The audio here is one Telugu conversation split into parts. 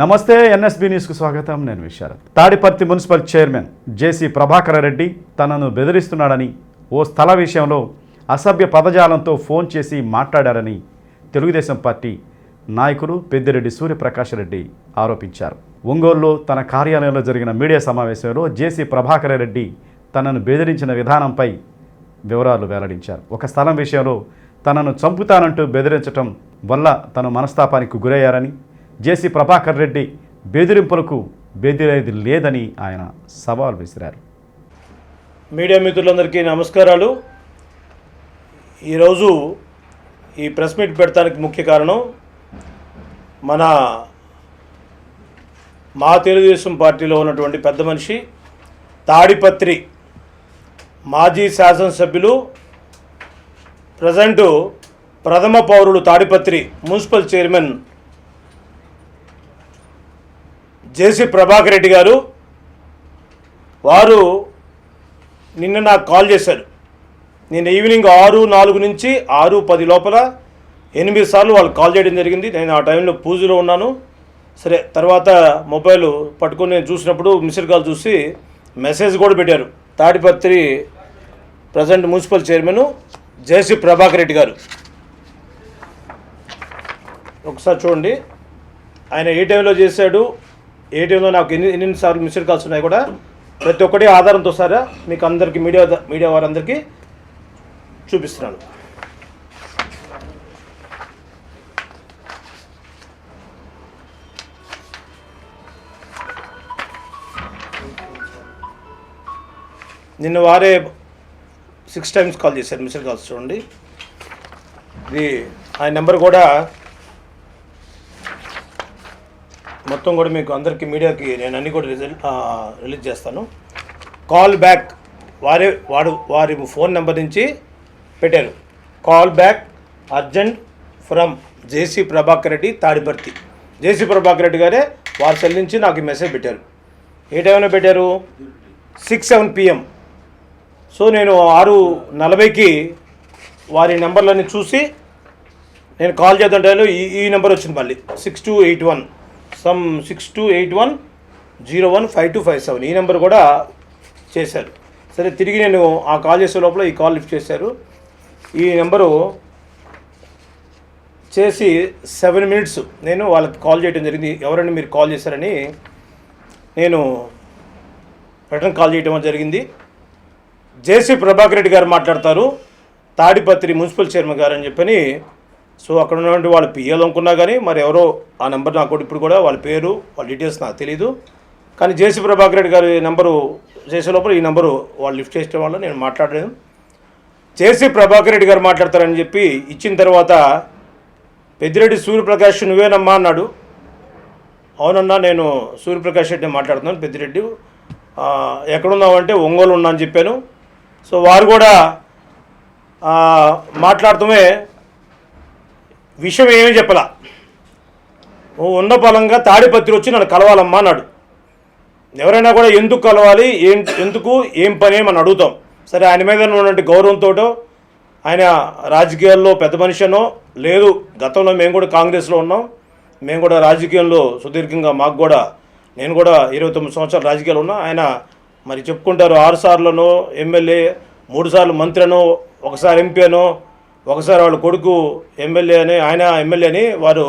నమస్తే ఎన్ఎస్బి న్యూస్కు స్వాగతం. నేను విశారత్ Tadipatri municipal chairman JC Prabhakara Reddy తనను బెదిరిస్తున్నాడని ఓ స్థల విషయంలో అసభ్య పదజాలంతో ఫోన్ చేసి మాట్లాడారని తెలుగుదేశం పార్టీ నాయకులు పెద్దిరెడ్డి సూర్యప్రకాష్ రెడ్డి ఆరోపించారు. ఒంగోలులో తన కార్యాలయంలో జరిగిన మీడియా సమావేశంలో జేసీ ప్రభాకర రెడ్డి తనను బెదిరించిన విధానంపై వివరాలు వెల్లడించారు. ఒక స్థలం విషయంలో తనను చంపుతానంటూ బెదిరించటం వల్ల తను మనస్తాపానికి గురయ్యారని జేసీ ప్రభాకర్ రెడ్డి బెదిరింపులకు బెదిరేది లేదని ఆయన సవాల్ విసిరారు. మీడియా మిత్రులందరికీ నమస్కారాలు. ఈరోజు ఈ ప్రెస్ మీట్ పెడతానికి ముఖ్య కారణం మన మా తెలుగుదేశం పార్టీలో ఉన్నటువంటి పెద్ద మనిషి తాడిపత్రి మాజీ శాసనసభ్యులు ప్రజెంటు ప్రథమ పౌరులు Tadipatri municipal chairman JC Prabhakar Reddy garu వారు నిన్న నాకు కాల్ చేశారు. నేను ఈవినింగ్ ఆరు నాలుగు నుంచి ఆరు పది లోపల ఎనిమిది సార్లు వాళ్ళు కాల్ చేయడం జరిగింది. నేను ఆ టైంలో పూజలో ఉన్నాను. సరే తర్వాత మొబైల్ పట్టుకొని నేను చూసినప్పుడు మిస్డ్ కాల్ చూసి మెసేజ్ కూడా పెట్టారు. Tadipatri present municipal chairman JC Prabhakar Reddy garu. ఒకసారి చూడండి. ఆయన ఏ టైంలో చేశాడు? ఏ నాకు ఎన్ని ఎన్నిసార్లు మిస్డ్ కాల్స్ ఉన్నాయి కూడా ప్రతి ఒక్కటి ఆధారంతో సారా మీకు అందరికీ మీడియా మీడియా వారందరికీ చూపిస్తున్నాను. నిన్న వారే సిక్స్ టైమ్స్ కాల్ చేశారు మిస్డ్ కాల్స్ చూడండి. ఇది ఆయన నెంబర్ కూడా మొత్తం కూడా మీకు అందరికీ మీడియాకి నేను అన్ని కూడా రిజల్ట్ రిలీజ్ చేస్తాను. కాల్ బ్యాక్ వారే వాడు వారి ఫోన్ నెంబర్ నుంచి పెట్టారు. Call back urgent from JC Prabhakar Reddy Tadipatri JC Prabhakar Reddy గారే వారు సెల్ నుంచి నాకు ఈ మెసేజ్ పెట్టారు. ఏ టైంలో పెట్టారు? సిక్స్ సెవెన్ పిఎం సో నేను ఆరు నలభైకి వారి నెంబర్లన్నీ చూసి నేను కాల్ చేద్దాం టైంలో ఈ ఈ నెంబర్ వచ్చింది మళ్ళీ. Six two eight one some six two eight one zero one five two five seven ఈ నెంబర్ కూడా చేశారు. సరే తిరిగి నేను ఆ కాల్ చేసే లోపల ఈ కాల్ లిఫ్ట్ చేశారు. ఈ నెంబరు చేసి సెవెన్ మినిట్స్ నేను వాళ్ళకి కాల్ చేయడం జరిగింది. ఎవరైనా మీరు కాల్ చేశారని నేను రిటర్న్ కాల్ చేయడం జరిగింది. జేసీ ప్రభాకర్ రెడ్డి గారు మాట్లాడతారు. తాడిపత్రి మున్సిపల్ చైర్మన్ గారు అని చెప్పని సో అక్కడ ఉన్నటువంటి వాళ్ళ పిఎల్ అనుకున్నా కానీ మరి ఎవరో ఆ నెంబర్ నాకు ఇప్పుడు కూడా వాళ్ళ పేరు వాళ్ళ డీటెయిల్స్ నాకు తెలియదు కానీ జేసీ ప్రభాకర్ రెడ్డి గారి నెంబరు చేసే లోపల ఈ నెంబరు వాళ్ళు లిఫ్ట్ చేసే వాళ్ళు నేను మాట్లాడలేదు. జేసీ ప్రభాకర్ రెడ్డి గారు మాట్లాడతారని చెప్పి ఇచ్చిన తర్వాత పెద్దిరెడ్డి సూర్యప్రకాష్ నువ్వేనమ్మా అన్నాడు. అవునన్నా నేను సూర్యప్రకాష్ రెడ్డి మాట్లాడుతున్నాను పెద్దిరెడ్డి. ఎక్కడున్నావంటే ఎక్కడున్నావు అంటే ఒంగోలు ఉన్నా అని చెప్పాను. సో వారు కూడా మాట్లాడటమే విషయం ఏమీ చెప్పలా. నువ్వు ఉన్న బలంగా తాడిపత్రి వచ్చి నన్ను కలవాలమ్మా అన్నాడు. ఎవరైనా కూడా ఎందుకు కలవాలి ఏం ఎందుకు ఏం పని అని అడుగుతాం. సరే ఆయన మీద ఉన్నటువంటి గౌరవంతోటో ఆయన రాజకీయాల్లో పెద్ద మనిషినో లేదు గతంలో మేము కూడా కాంగ్రెస్లో ఉన్నాం. మేము కూడా రాజకీయంలో సుదీర్ఘంగా మాకు కూడా నేను కూడా ఇరవై తొమ్మిది సంవత్సరాలు రాజకీయాలు ఉన్నా. ఆయన మరి చెప్పుకుంటారు ఆరు సార్లనో ఎమ్మెల్యే మూడు సార్లు మంత్రి అనో ఒకసారి ఎంపీ అనో ఒకసారి వాళ్ళ కొడుకు ఎమ్మెల్యే అని ఆయన ఎమ్మెల్యే అని వారు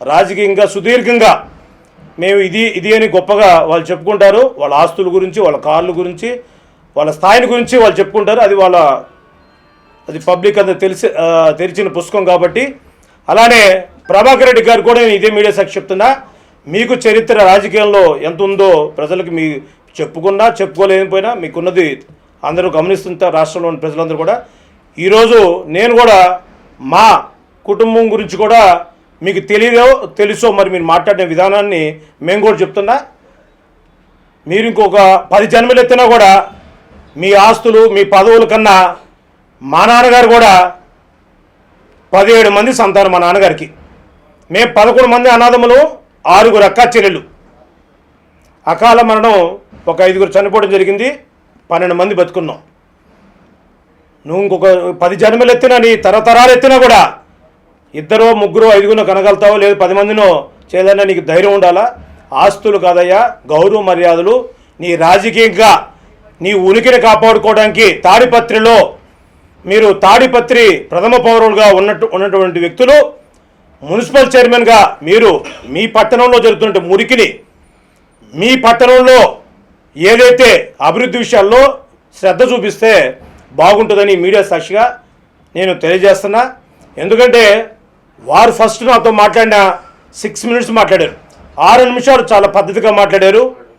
రాజకీయంగా సుదీర్ఘంగా మేము ఇది ఇది అని గొప్పగా వాళ్ళు చెప్పుకుంటారు. వాళ్ళ ఆస్తుల గురించి వాళ్ళ కార్ల గురించి వాళ్ళ స్థాయిని గురించి వాళ్ళు చెప్పుకుంటారు. అది వాళ్ళ అది పబ్లిక్ అంతా తెలిసి తెరిచిన పుస్తకం కాబట్టి. అలానే ప్రభాకర్ రెడ్డి గారు కూడా నేను ఇదే మీడియా సాక్షి చెప్తున్నా మీకు చరిత్ర రాజకీయంలో ఎంత ఉందో ప్రజలకు మీ చెప్పుకున్నా చెప్పుకోలేకపోయినా మీకున్నది అందరూ గమనిస్తుంటారు రాష్ట్రంలోని ప్రజలందరూ కూడా. ఈరోజు నేను కూడా మా కుటుంబం గురించి కూడా మీకు తెలియదో తెలుసో మరి మీరు మాట్లాడిన విధానాన్ని మేము కూడా చెప్తున్నా. మీరు ఇంకొక పది జన్మలు ఎత్తినా కూడా మీ ఆస్తులు మీ పదవుల కన్నా మా నాన్నగారు కూడా పదిహేడు మంది సంతానం మా నాన్నగారికి. మేము పదకొండు మంది అనాథములు ఆరుగురు అక్క చెల్లెలు అకాల మరణం ఒక ఐదుగురు చనిపోవడం జరిగింది పన్నెండు మంది బతుకున్నాం. నువ్వు ఇంకొక పది జన్మలు ఎత్తినా నీ తరతరాలు ఎత్తినా కూడా ఇద్దరు ముగ్గురు ఐదుగురు కనగలుగుతావో లేదు పది మందినో చేయాలన్నా నీకు ధైర్యం ఉండాలా? ఆస్తులు కాదయ్యా గౌరవ మర్యాదలు. నీ రాజకీయంగా నీ ఉనికిని కాపాడుకోవడానికి తాడిపత్రిలో మీరు తాడిపత్రి ప్రథమ పౌరులుగా ఉన్నట్టు ఉన్నటువంటి వ్యక్తులు మున్సిపల్ చైర్మన్గా మీరు మీ పట్టణంలో జరుగుతున్న మురికిని మీ పట్టణంలో ఏదైతే అభివృద్ధి విషయాల్లో శ్రద్ధ చూపిస్తే బాగుంటుందని మీడియా సాక్షిగా నేను తెలియజేస్తున్నా. ఎందుకంటే వారు ఫస్ట్ నాతో మాట్లాడిన సిక్స్ మినిట్స్ మాట్లాడారు. ఆరు నిమిషాలు చాలా పద్ధతిగా మాట్లాడారు.